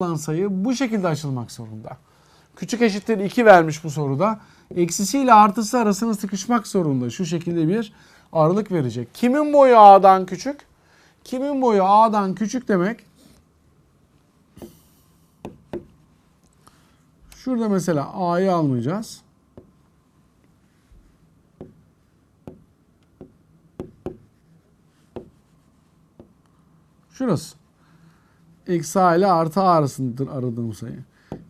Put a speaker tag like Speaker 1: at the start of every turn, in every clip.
Speaker 1: olan sayı bu şekilde açılmak zorunda. Küçük eşittir 2 vermiş bu soruda. Eksisiyle artısı arasına sıkışmak zorunda. Şu şekilde bir aralık verecek. Kimin boyu A'dan küçük? Kimin boyu A'dan küçük demek? Şurada mesela A'yı almayacağız. Şurası. Eksi A ile artı A arasındadır aradığım sayı.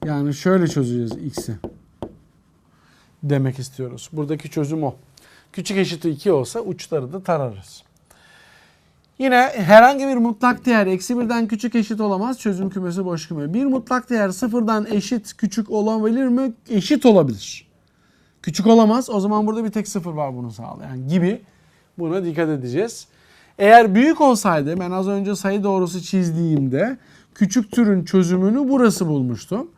Speaker 1: Yani şöyle çözeceğiz x'i. Demek istiyoruz. Buradaki çözüm o. Küçük eşiti 2 olsa uçları da tararız. Yine herhangi bir mutlak değer eksi birden küçük eşit olamaz. Çözüm kümesi boş küme. Bir mutlak değer sıfırdan eşit küçük olabilir mi? Eşit olabilir. Küçük olamaz. O zaman burada bir tek sıfır var bunu sağlayan gibi. Buna dikkat edeceğiz. Eğer büyük olsaydı ben az önce sayı doğrusu çizdiğimde küçük türün çözümünü burası bulmuştum.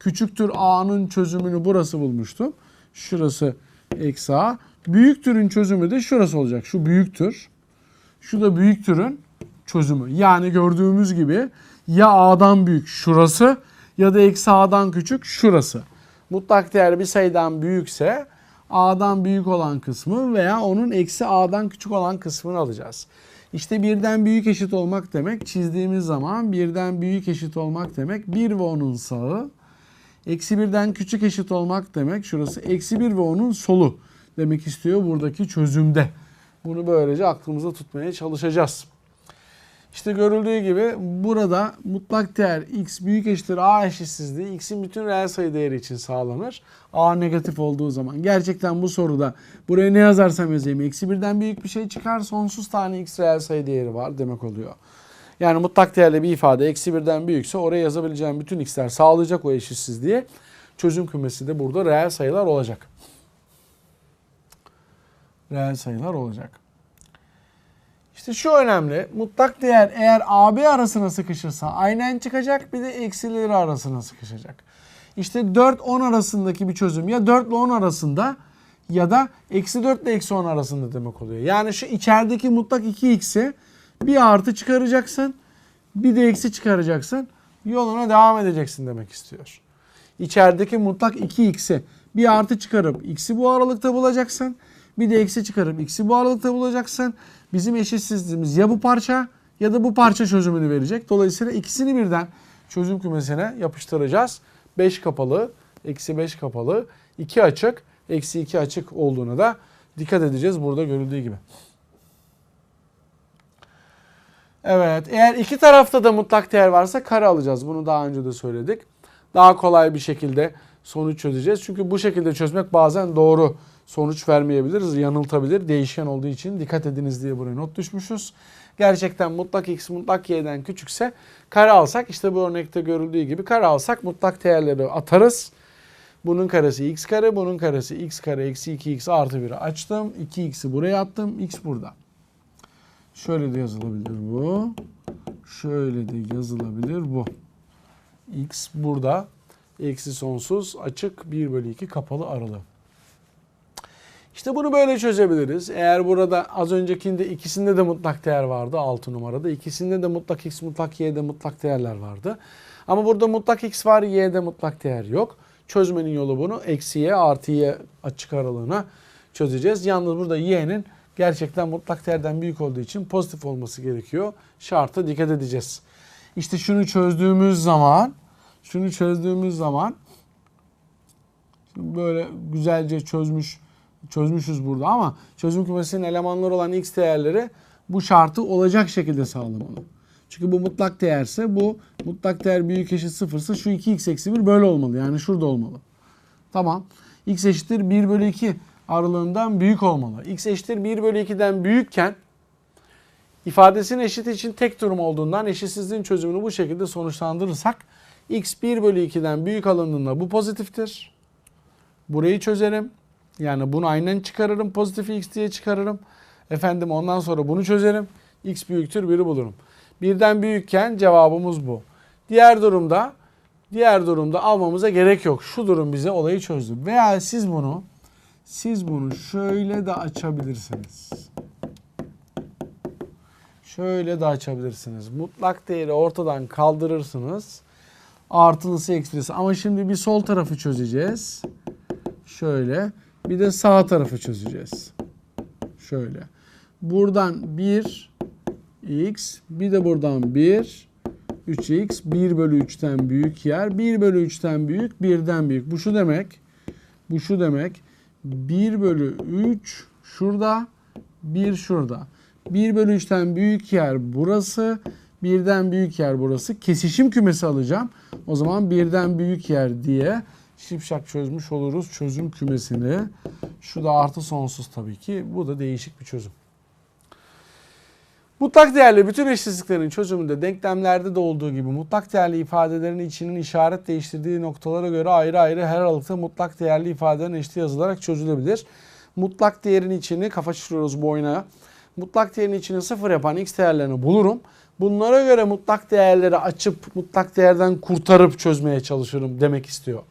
Speaker 1: Küçük tür a'nın çözümünü burası bulmuştum. Şurası eksi a. Büyük türün çözümü de şurası olacak. Şu büyük tür. Şu da büyük türün çözümü. Yani gördüğümüz gibi ya a'dan büyük şurası ya da eksi a'dan küçük şurası. Mutlak değer bir sayıdan büyükse a'dan büyük olan kısmı veya onun eksi a'dan küçük olan kısmını alacağız. İşte birden büyük eşit olmak demek çizdiğimiz zaman birden büyük eşit olmak demek 1 ve onun sağı. Eksi birden küçük eşit olmak demek şurası eksi 1 ve onun solu demek istiyor buradaki çözümde. Bunu böylece aklımızda tutmaya çalışacağız. İşte görüldüğü gibi burada mutlak değer x büyük eşittir a eşitsizliği x'in bütün reel sayı değeri için sağlanır. a negatif olduğu zaman. Gerçekten bu soruda buraya ne yazarsam yazayım eksi birden büyük bir şey çıkar sonsuz tane x reel sayı değeri var demek oluyor. Yani mutlak değerli bir ifade eksi birden büyükse oraya yazabileceğim bütün x'ler sağlayacak o eşitsizliği. Çözüm kümesi de burada reel sayılar olacak. Reel sayılar olacak. İşte şu önemli. Mutlak değer eğer AB arasına sıkışırsa aynen çıkacak bir de eksileri arasına sıkışacak. İşte 4-10 arasındaki bir çözüm ya 4 ile 10 arasında ya da eksi 4 ile eksi 10 arasında demek oluyor. Yani şu içerideki mutlak 2x'i bir artı çıkaracaksın bir de eksi çıkaracaksın yoluna devam edeceksin demek istiyor. İçerideki mutlak 2x'i bir artı çıkarıp x'i bu aralıkta bulacaksın. Bir de eksi çıkarıp x'i bu aralıkta bulacaksın. Bizim eşitsizliğimiz ya bu parça ya da bu parça çözümünü verecek. Dolayısıyla ikisini birden çözüm kümesine yapıştıracağız. 5 kapalı, eksi 5 kapalı, 2 açık, eksi 2 açık olduğuna da dikkat edeceğiz burada görüldüğü gibi. Evet eğer iki tarafta da mutlak değer varsa kare alacağız. Bunu daha önce de söyledik. Daha kolay bir şekilde sonuç çözeceğiz. Çünkü bu şekilde çözmek bazen doğru sonuç vermeyebilir, yanıltabilir. Değişken olduğu için dikkat ediniz diye buraya not düşmüşüz. Gerçekten mutlak x mutlak y'den küçükse kare alsak işte bu örnekte görüldüğü gibi kare alsak mutlak değerleri atarız. Bunun karesi x kare, bunun karesi x kare eksi 2x artı 1'i açtım. 2x'i buraya attım, x burada. Şöyle de yazılabilir bu. Şöyle de yazılabilir bu. x burada. Eksi sonsuz açık 1 bölü 2 kapalı aralığı. İşte bunu böyle çözebiliriz. Eğer burada az öncekinde ikisinde de mutlak değer vardı 6 numarada. İkisinde de mutlak x, mutlak y'de mutlak değerler vardı. Ama burada mutlak x var, y'de mutlak değer yok. Çözmenin yolu bunu eksi y artı y açık aralığına çözeceğiz. Yalnız burada y'nin gerçekten mutlak değerden büyük olduğu için pozitif olması gerekiyor. Şarta dikkat edeceğiz. İşte şunu çözdüğümüz zaman, şunu çözdüğümüz zaman böyle güzelce çözmüş çözmüşüz burada ama çözüm kümesinin elemanları olan x değerleri bu şartı olacak şekilde sağlamalı. Çünkü bu mutlak değerse bu mutlak değer büyük eşit sıfırsa şu 2x eksi 1 böyle olmalı. Yani şurada olmalı. Tamam. x eşittir 1 bölü 2 aralığından büyük olmalı. x eşittir 1 bölü 2'den büyükken ifadesinin eşit için tek durum olduğundan eşitsizliğin çözümünü bu şekilde sonuçlandırırsak x 1 bölü 2'den büyük alındığında bu pozitiftir. Burayı çözerim. Yani bunu aynen çıkarırım. Pozitif x diye çıkarırım. Efendim ondan sonra bunu çözerim. x büyüktür 1'i bulurum. Birden büyükken cevabımız bu. Diğer durumda diğer durumda almamıza gerek yok. Şu durum bize olayı çözdü. Veya siz bunu siz bunu şöyle de açabilirsiniz. Şöyle de açabilirsiniz. Mutlak değeri ortadan kaldırırsınız. Artılısı eksilisi. Ama şimdi bir sol tarafı çözeceğiz. Şöyle. Bir de sağ tarafı çözeceğiz. Şöyle. Buradan 1 x bir de buradan 1 3x 1 bölü 3'ten büyük yer. 1 bölü 3'ten büyük 1'den büyük. Bu şu demek. Bu şu demek. 1 bölü 3 şurada 1 şurada. 1 bölü 3'ten büyük yer burası. Birden büyük yer burası. Kesişim kümesi alacağım. O zaman birden büyük yer diye şipşak çözmüş oluruz çözüm kümesini. Şu da artı sonsuz tabii ki. Bu da değişik bir çözüm. Mutlak değerli bütün eşitsizliklerin çözümünde denklemlerde de olduğu gibi mutlak değerli ifadelerin içinin işaret değiştirdiği noktalara göre ayrı ayrı her aralıkta mutlak değerli ifadelerin eşit yazılarak çözülebilir. Mutlak değerin içini kafa şişiriyoruz bu oyuna. Mutlak değerin içini sıfır yapan x değerlerini bulurum. Bunlara göre mutlak değerleri açıp mutlak değerden kurtarıp çözmeye çalışırım demek istiyor.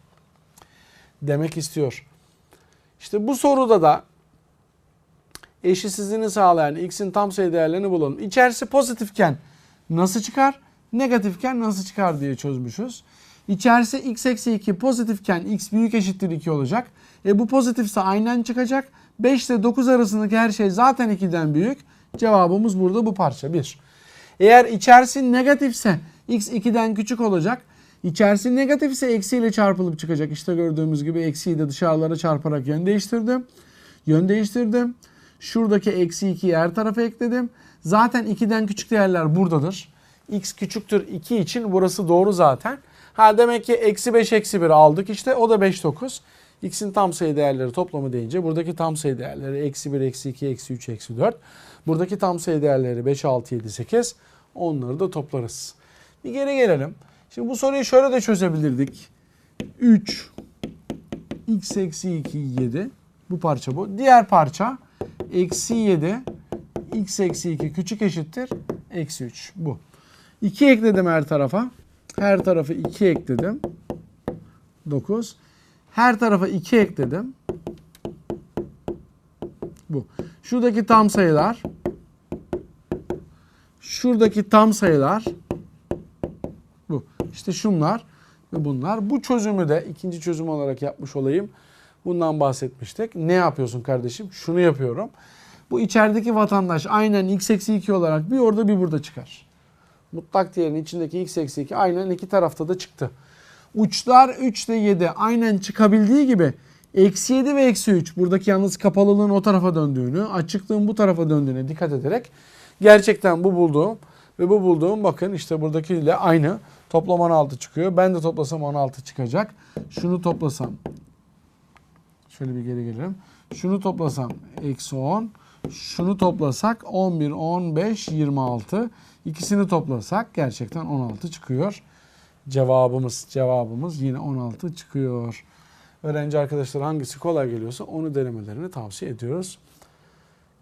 Speaker 1: Demek istiyor. İşte bu soruda da eşitsizliğini sağlayan x'in tam sayı değerlerini bulalım. İçerisi pozitifken nasıl çıkar? Negatifken nasıl çıkar diye çözmüşüz. İçerisi x eksi 2 pozitifken x büyük eşittir 2 olacak. E bu pozitifse aynen çıkacak. 5 ile 9 arasındaki her şey zaten 2'den büyük. Cevabımız burada bu parça 1. Eğer içerisi negatifse x 2'den küçük olacak. İçerisi negatifse eksiyle çarpılıp çıkacak. İşte gördüğümüz gibi eksiyi de dışarılara çarparak yön değiştirdim. Yön değiştirdim. Şuradaki eksi 2'yi her tarafa ekledim. Zaten 2'den küçük değerler buradadır. x küçüktür 2 için burası doğru zaten. Ha demek ki eksi 5 eksi 1 aldık işte o da 5 9. x'in tam sayı değerleri toplamı deyince buradaki tam sayı değerleri eksi 1 eksi 2 eksi 3 eksi 4. Buradaki tam sayı değerleri 5 6 7 8. Onları da toplarız. Bir geri gelelim. Şimdi bu soruyu şöyle de çözebilirdik. 3 x eksi 2 7. Bu parça bu. Diğer parça eksi 7 x eksi 2 küçük eşittir eksi 3 bu. 2 ekledim her tarafa. Her tarafı 2 ekledim. 9. Her tarafa 2 ekledim. Bu. Şuradaki tam sayılar. Şuradaki tam sayılar. İşte şunlar ve bunlar. Bu çözümü de ikinci çözüm olarak yapmış olayım. Bundan bahsetmiştik. Ne yapıyorsun kardeşim? Şunu yapıyorum. Bu içerideki vatandaş aynen x eksi 2 olarak bir orada bir burada çıkar. Mutlak değerin içindeki x eksi 2 aynen iki tarafta da çıktı. Uçlar 3 ile 7 aynen çıkabildiği gibi eksi 7 ve eksi 3 buradaki yalnız kapalılığın o tarafa döndüğünü, açıklığın bu tarafa döndüğüne dikkat ederek gerçekten bu bulduğum ve bu bulduğum bakın işte buradakiyle aynı. Toplam 16 çıkıyor. Ben de toplasam 16 çıkacak. Şunu toplasam Şöyle bir geri gelelim. Şunu toplasam eksi 10. Şunu toplasak 11, 15, 26. İkisini toplasak gerçekten 16 çıkıyor. Cevabımız cevabımız yine 16 çıkıyor. Öğrenci arkadaşlar hangisi kolay geliyorsa onu denemelerini tavsiye ediyoruz.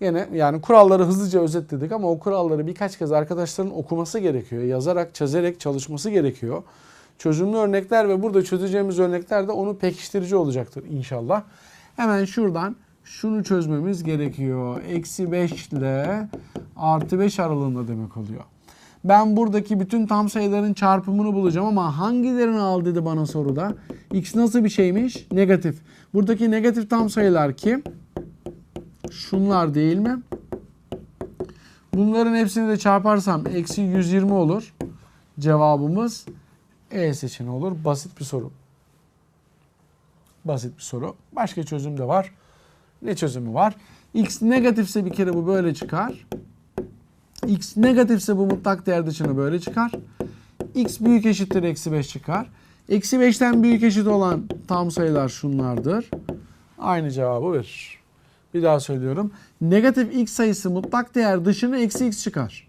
Speaker 1: Yine yani kuralları hızlıca özetledik ama o kuralları birkaç kez arkadaşların okuması gerekiyor. Yazarak, çözerek çalışması gerekiyor. Çözümlü örnekler ve burada çözeceğimiz örnekler de onu pekiştirici olacaktır inşallah. Hemen şuradan şunu çözmemiz gerekiyor. Eksi 5 ile artı 5 aralığında demek oluyor. Ben buradaki bütün tam sayıların çarpımını bulacağım ama hangilerini al dedi bana soruda. X nasıl bir şeymiş? Negatif. Buradaki negatif tam sayılar kim? Şunlar değil mi? Bunların hepsini de çarparsam eksi 120 olur. Cevabımız E seçeneği olur. Basit bir soru. Basit bir soru. Başka çözüm de var. Ne çözümü var? X negatifse bir kere bu böyle çıkar. X negatifse bu mutlak değer dışına böyle çıkar. X büyük eşittir eksi 5 çıkar. Eksi 5'ten büyük eşit olan tam sayılar şunlardır. Aynı cevabı verir. Bir daha söylüyorum. Negatif x sayısı mutlak değer dışına eksi x çıkar.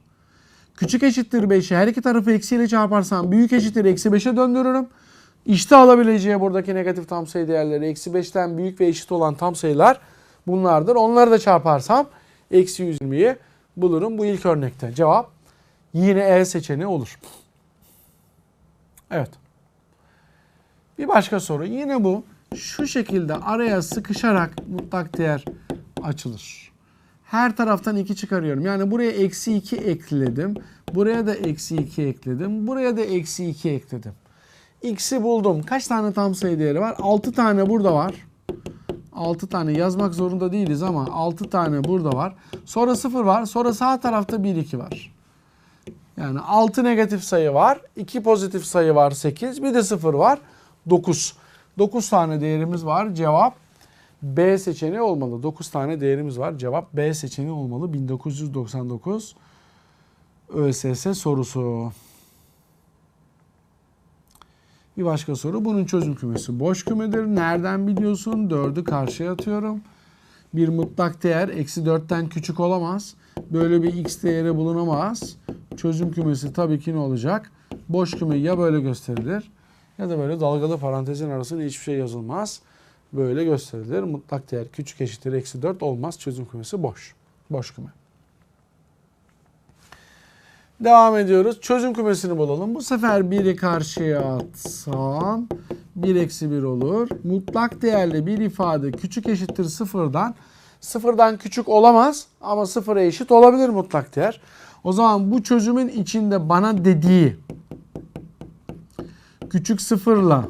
Speaker 1: Küçük eşittir 5'i her iki tarafı eksiyle çarparsam büyük eşittir eksi 5'e döndürürüm. İşte alabileceği buradaki negatif tam sayı değerleri eksi 5'ten büyük ve eşit olan tam sayılar bunlardır. Onları da çarparsam eksi 120'yi bulurum bu ilk örnekte. Cevap yine E seçeneği olur. Evet. Bir başka soru. Yine bu şu şekilde araya sıkışarak mutlak değer açılır. Her taraftan 2 çıkarıyorum. Yani buraya eksi 2 ekledim. Buraya da eksi 2 ekledim. Buraya da eksi 2 ekledim. x'i buldum. Kaç tane tam sayı değeri var? 6 tane burada var. 6 tane yazmak zorunda değiliz ama 6 tane burada var. Sonra 0 var. Sonra sağ tarafta 1 2 var. Yani 6 negatif sayı var. 2 pozitif sayı var 8. Bir de 0 var. 9. 9 tane değerimiz var. Cevap B seçeneği olmalı. 9 tane değerimiz var. Cevap B seçeneği olmalı. 1999 ÖSS sorusu. Bir başka soru. Bunun çözüm kümesi boş kümedir. Nereden biliyorsun? 4'ü karşıya atıyorum. Bir mutlak değer eksi 4'ten küçük olamaz. Böyle bir x değeri bulunamaz. Çözüm kümesi tabii ki ne olacak? Boş küme ya böyle gösterilir ya da böyle dalgalı parantezin arasında hiçbir şey yazılmaz. Böyle gösterilir. Mutlak değer küçük eşittir eksi 4 olmaz. Çözüm kümesi boş. Boş küme. Devam ediyoruz. Çözüm kümesini bulalım. Bu sefer 1'i karşıya atsam 1 eksi 1 olur. Mutlak değerli bir ifade küçük eşittir sıfırdan. Sıfırdan küçük olamaz ama sıfıra eşit olabilir mutlak değer. O zaman bu çözümün içinde bana dediği küçük sıfırla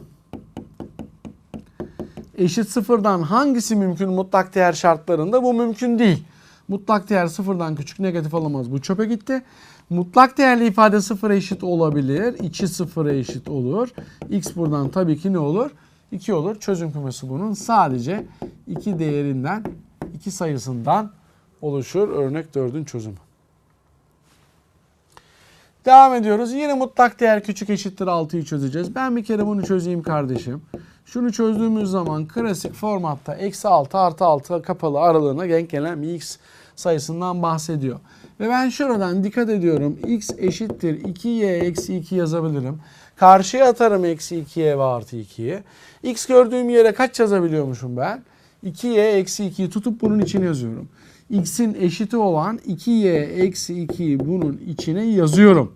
Speaker 1: eşit sıfırdan hangisi mümkün mutlak değer şartlarında? Bu mümkün değil. Mutlak değer sıfırdan küçük negatif alamaz. Bu çöpe gitti. Mutlak değerli ifade sıfıra eşit olabilir. İçi sıfıra eşit olur. X buradan tabii ki ne olur? 2 olur. Çözüm kümesi bunun sadece iki değerinden, iki sayısından oluşur. Örnek 4'ün çözümü. Devam ediyoruz. Yine mutlak değer küçük eşittir 6'yı çözeceğiz. Ben bir kere bunu çözeyim kardeşim. Şunu çözdüğümüz zaman klasik formatta eksi 6 artı 6 kapalı aralığına denk gelen bir x sayısından bahsediyor. Ve ben şuradan dikkat ediyorum. x eşittir 2y eksi 2 yazabilirim. Karşıya atarım eksi 2y ve artı 2'yi. x gördüğüm yere kaç yazabiliyormuşum ben? 2y eksi 2'yi tutup bunun içine yazıyorum. X'in eşiti olan 2y eksi 2'yi bunun içine yazıyorum.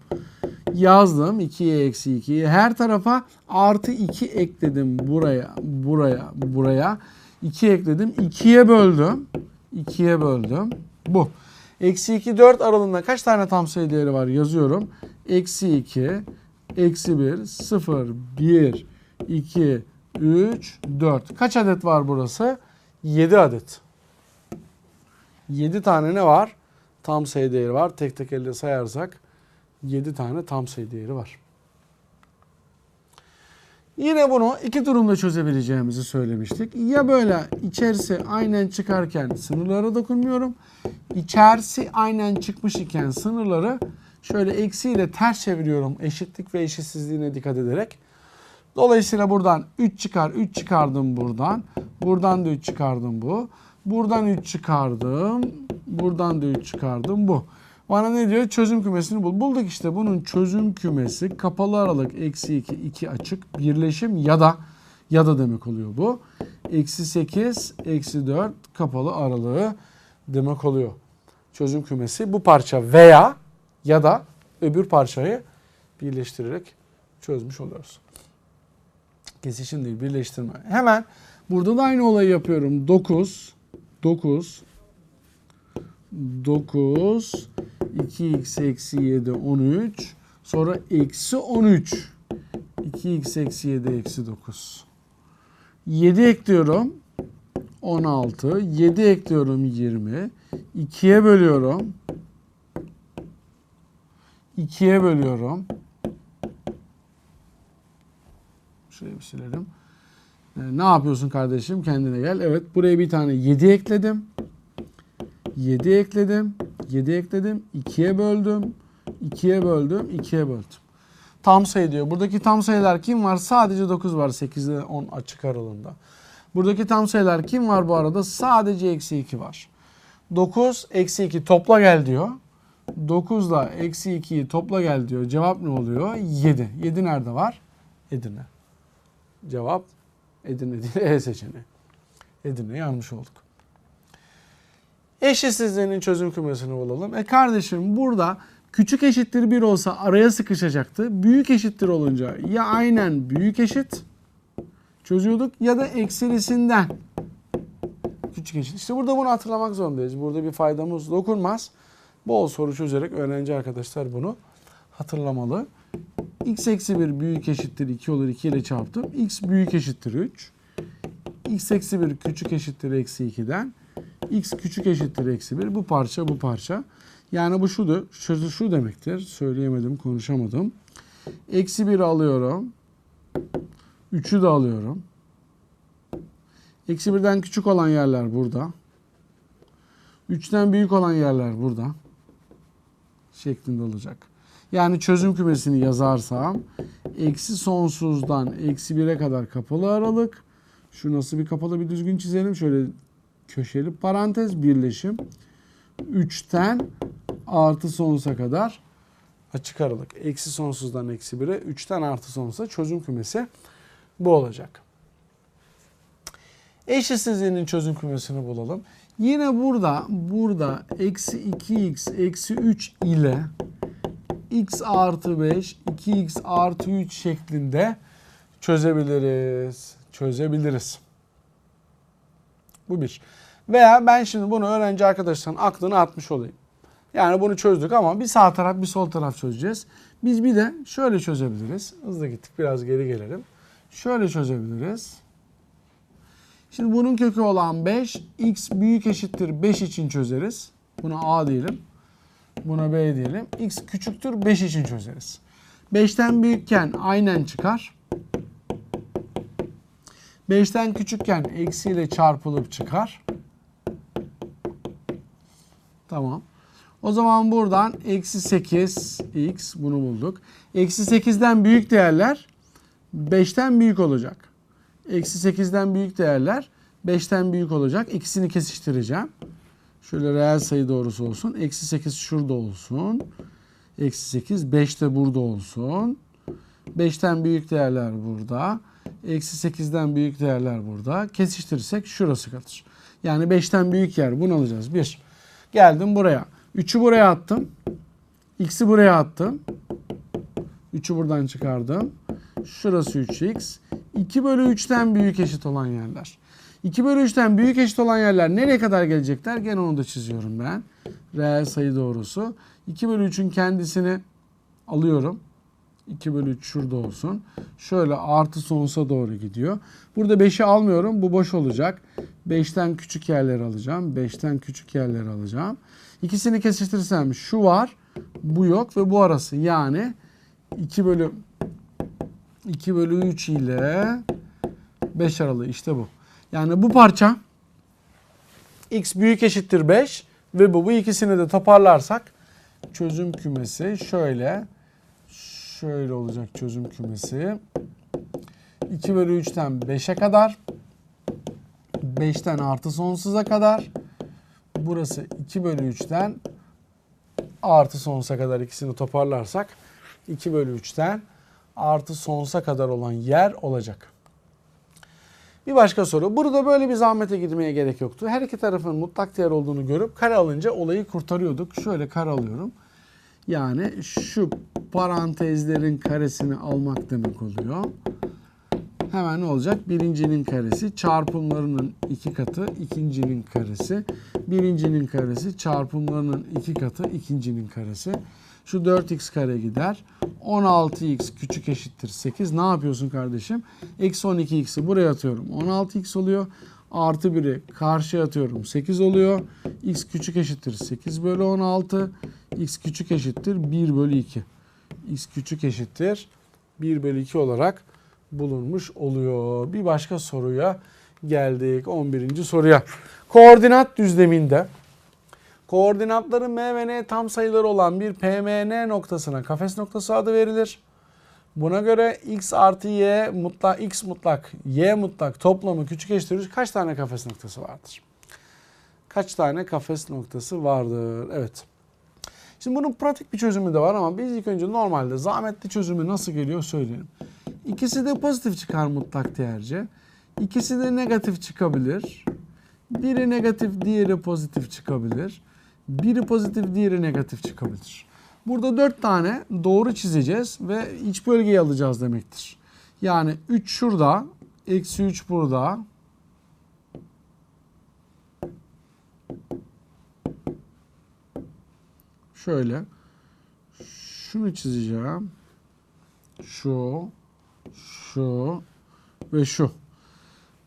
Speaker 1: Yazdım 2y eksi 2'yi. Her tarafa artı 2 ekledim buraya, buraya, buraya. 2 ekledim. 2'ye böldüm. 2'ye böldüm. Bu. Eksi 2, 4 aralığında kaç tane tam sayı değeri var yazıyorum. Eksi 2, eksi 1, 0, 1, 2, 3, 4. Kaç adet var burası? 7 adet. 7 tane ne var? Tam sayı değeri var. Tek tek elde sayarsak 7 tane tam sayı değeri var. Yine bunu iki durumda çözebileceğimizi söylemiştik. Ya böyle içerisi aynen çıkarken sınırlara dokunmuyorum. İçerisi aynen çıkmış iken sınırları şöyle eksiyle ters çeviriyorum eşitlik ve eşitsizliğine dikkat ederek. Dolayısıyla buradan 3 çıkar, 3 çıkardım buradan. Buradan da 3 çıkardım bu. Buradan 3 çıkardım. Buradan da 3 çıkardım bu. Bana ne diyor? Çözüm kümesini bul. Bulduk işte bunun çözüm kümesi kapalı aralık eksi 2, 2 açık birleşim ya da ya da demek oluyor bu. Eksi 8, eksi 4 kapalı aralığı demek oluyor. Çözüm kümesi bu parça veya ya da öbür parçayı birleştirerek çözmüş oluyoruz. Kesişim değil birleştirme. Hemen burada da aynı olayı yapıyorum. 9, 9, 9, 2x eksi 7, 13. Sonra eksi 13. 2x eksi 7, eksi 9. 7 ekliyorum. 16. 7 ekliyorum 20. 2'ye bölüyorum. 2'ye bölüyorum. Şurayı bir silelim. Ee, ne yapıyorsun kardeşim? Kendine gel. Evet buraya bir tane 7 ekledim. 7 ekledim. 7 ekledim. 2'ye böldüm. 2'ye böldüm. 2'ye böldüm. Tam sayı diyor. Buradaki tam sayılar kim var? Sadece 9 var. 8 ile 10 açık aralığında. Buradaki tam sayılar kim var bu arada? Sadece eksi 2 var. 9 eksi 2 topla gel diyor. 9 ile eksi 2'yi topla gel diyor. Cevap ne oluyor? 7. 7 nerede var? Edirne. Cevap Edirne değil E seçeneği. Edirne yanlış olduk. Eşitsizliğinin çözüm kümesini bulalım. E kardeşim burada küçük eşittir 1 olsa araya sıkışacaktı. Büyük eşittir olunca ya aynen büyük eşit çözüyorduk ya da eksilisinden küçük eşit. İşte burada bunu hatırlamak zorundayız. Burada bir faydamız dokunmaz. Bol soru çözerek öğrenci arkadaşlar bunu hatırlamalı. X eksi 1 büyük eşittir 2 olur 2 ile çarptım. x büyük eşittir 3. x eksi 1 küçük eşittir eksi 2'den. x küçük eşittir eksi 1. Bu parça bu parça. Yani bu şudur. Sözü şu demektir. Söyleyemedim konuşamadım. Eksi 1 alıyorum. 3'ü de alıyorum. Eksi 1'den küçük olan yerler burada. 3'ten büyük olan yerler burada. Şeklinde olacak. Yani çözüm kümesini yazarsam eksi sonsuzdan eksi 1'e kadar kapalı aralık. Şu nasıl bir kapalı bir düzgün çizelim. Şöyle köşeli parantez birleşim. 3'ten artı sonsuza kadar açık aralık. Eksi sonsuzdan eksi 1'e 3'ten artı sonsuza çözüm kümesi bu olacak. Eşitsizliğinin çözüm kümesini bulalım. Yine burada burada eksi 2x eksi 3 ile x artı 5 2x artı 3 şeklinde çözebiliriz. Çözebiliriz. Bu bir. Veya ben şimdi bunu öğrenci arkadaşların aklına atmış olayım. Yani bunu çözdük ama bir sağ taraf bir sol taraf çözeceğiz. Biz bir de şöyle çözebiliriz. Hızlı gittik biraz geri gelelim. Şöyle çözebiliriz. Şimdi bunun kökü olan 5, x büyük eşittir 5 için çözeriz. Buna a diyelim. Buna b diyelim. x küçüktür 5 için çözeriz. 5'ten büyükken aynen çıkar. 5'ten küçükken eksiyle çarpılıp çıkar. Tamam. O zaman buradan eksi 8 x bunu bulduk. Eksi 8'den büyük değerler 5'ten büyük olacak. Eksi 8'den büyük değerler 5'ten büyük olacak. İkisini kesiştireceğim. Şöyle reel sayı doğrusu olsun. Eksi 8 şurada olsun. Eksi 8 5 de burada olsun. 5'ten büyük değerler burada. Eksi 8'den büyük değerler burada. Kesiştirirsek şurası kalır. Yani 5'ten büyük yer bunu alacağız. 1. Geldim buraya. 3'ü buraya attım. X'i buraya attım. 3'ü buradan çıkardım. Şurası 3x. 2 bölü 3'ten büyük eşit olan yerler. 2 bölü 3'ten büyük eşit olan yerler nereye kadar gelecekler? Gene onu da çiziyorum ben. Reel sayı doğrusu. 2 bölü 3'ün kendisini alıyorum. 2 bölü 3 şurada olsun. Şöyle artı sonsuza doğru gidiyor. Burada 5'i almıyorum. Bu boş olacak. 5'ten küçük yerleri alacağım. 5'ten küçük yerleri alacağım. İkisini kesiştirirsem şu var. Bu yok ve bu arası. Yani 2 bölü 2 bölü 3 ile 5 aralığı işte bu. Yani bu parça x büyük eşittir 5 ve bu, bu ikisini de toparlarsak çözüm kümesi şöyle şöyle olacak çözüm kümesi. 2 bölü 3'ten 5'e kadar 5'ten artı sonsuza kadar burası 2 bölü 3'ten artı sonsuza kadar ikisini toparlarsak 2 bölü 3'ten artı sonsuza kadar olan yer olacak. Bir başka soru. Burada böyle bir zahmete girmeye gerek yoktu. Her iki tarafın mutlak değer olduğunu görüp kare alınca olayı kurtarıyorduk. Şöyle kare alıyorum. Yani şu parantezlerin karesini almak demek oluyor. Hemen ne olacak? Birincinin karesi çarpımlarının iki katı ikincinin karesi. Birincinin karesi çarpımlarının iki katı ikincinin karesi. Şu 4x kare gider. 16x küçük eşittir 8. Ne yapıyorsun kardeşim? Eksi 12x'i buraya atıyorum. 16x oluyor. Artı 1'i karşıya atıyorum. 8 oluyor. x küçük eşittir 8 bölü 16. x küçük eşittir 1 bölü 2. x küçük eşittir 1 bölü 2 olarak bulunmuş oluyor. Bir başka soruya geldik. 11. soruya. Koordinat düzleminde koordinatları m ve n tam sayıları olan bir PMN noktasına kafes noktası adı verilir. Buna göre x artı y mutlak x mutlak y mutlak toplamı küçük eşittir kaç tane kafes noktası vardır? Kaç tane kafes noktası vardır? Evet. Şimdi bunun pratik bir çözümü de var ama biz ilk önce normalde zahmetli çözümü nasıl geliyor söyleyelim. İkisi de pozitif çıkar mutlak değerce. İkisi de negatif çıkabilir. Biri negatif, diğeri pozitif çıkabilir. Biri pozitif, diğeri negatif çıkabilir. Burada 4 tane doğru çizeceğiz ve iç bölgeyi alacağız demektir. Yani 3 şurada, eksi 3 burada. Şöyle. Şunu çizeceğim. şu, şu ve şu.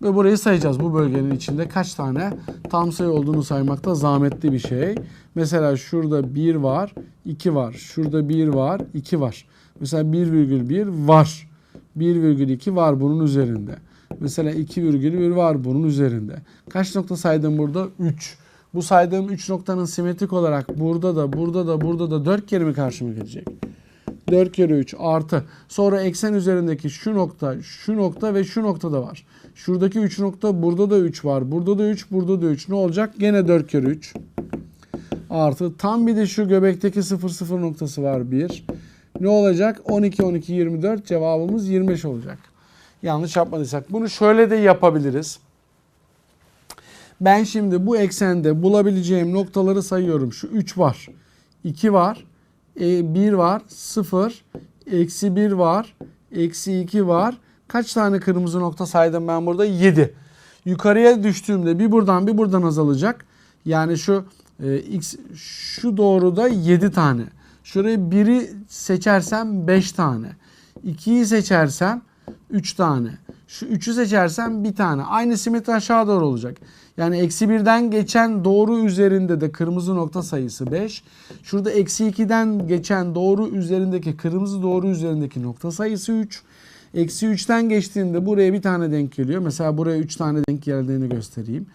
Speaker 1: Ve burayı sayacağız. Bu bölgenin içinde kaç tane tam sayı olduğunu saymakta zahmetli bir şey. Mesela şurada 1 var, 2 var. Şurada 1 var, 2 var. Mesela 1,1 var. 1,2 var bunun üzerinde. Mesela 2,1 var bunun üzerinde. Kaç nokta saydım burada? 3. Bu saydığım 3 noktanın simetrik olarak burada da, burada da, burada da 4 kere mi karşıma gelecek? 4 kere 3 artı. Sonra eksen üzerindeki şu nokta, şu nokta ve şu nokta da var. Şuradaki 3 nokta burada da 3 var. Burada da 3, burada da 3. Ne olacak? Gene 4 kere 3. Artı tam bir de şu göbekteki 0 0 noktası var 1. Ne olacak? 12 12 24 cevabımız 25 olacak. Yanlış yapmadıysak. Bunu şöyle de yapabiliriz. Ben şimdi bu eksende bulabileceğim noktaları sayıyorum. Şu 3 var. 2 var. 1 var. 0. Eksi 1 var. Eksi 2 var. Kaç tane kırmızı nokta saydım ben burada? 7. Yukarıya düştüğümde bir buradan bir buradan azalacak. Yani şu e, x şu doğruda 7 tane. Şurayı 1'i seçersem 5 tane. 2'yi seçersem 3 tane. Şu 3'ü seçersem bir tane. Aynı simetri aşağı doğru olacak. Yani eksi 1'den geçen doğru üzerinde de kırmızı nokta sayısı 5. Şurada eksi 2'den geçen doğru üzerindeki kırmızı doğru üzerindeki nokta sayısı 3. Eksi 3'ten geçtiğinde buraya bir tane denk geliyor. Mesela buraya 3 tane denk geldiğini göstereyim.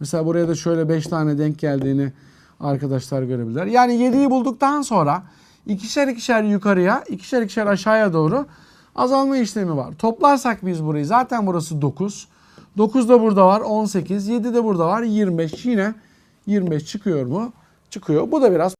Speaker 1: Mesela buraya da şöyle 5 tane denk geldiğini arkadaşlar görebilirler. Yani 7'yi bulduktan sonra ikişer ikişer yukarıya, ikişer ikişer aşağıya doğru azalma işlemi var. Toplarsak biz burayı zaten burası 9. 9 da burada var 18. 7 de burada var 25. Yine 25 çıkıyor mu? Çıkıyor. Bu da biraz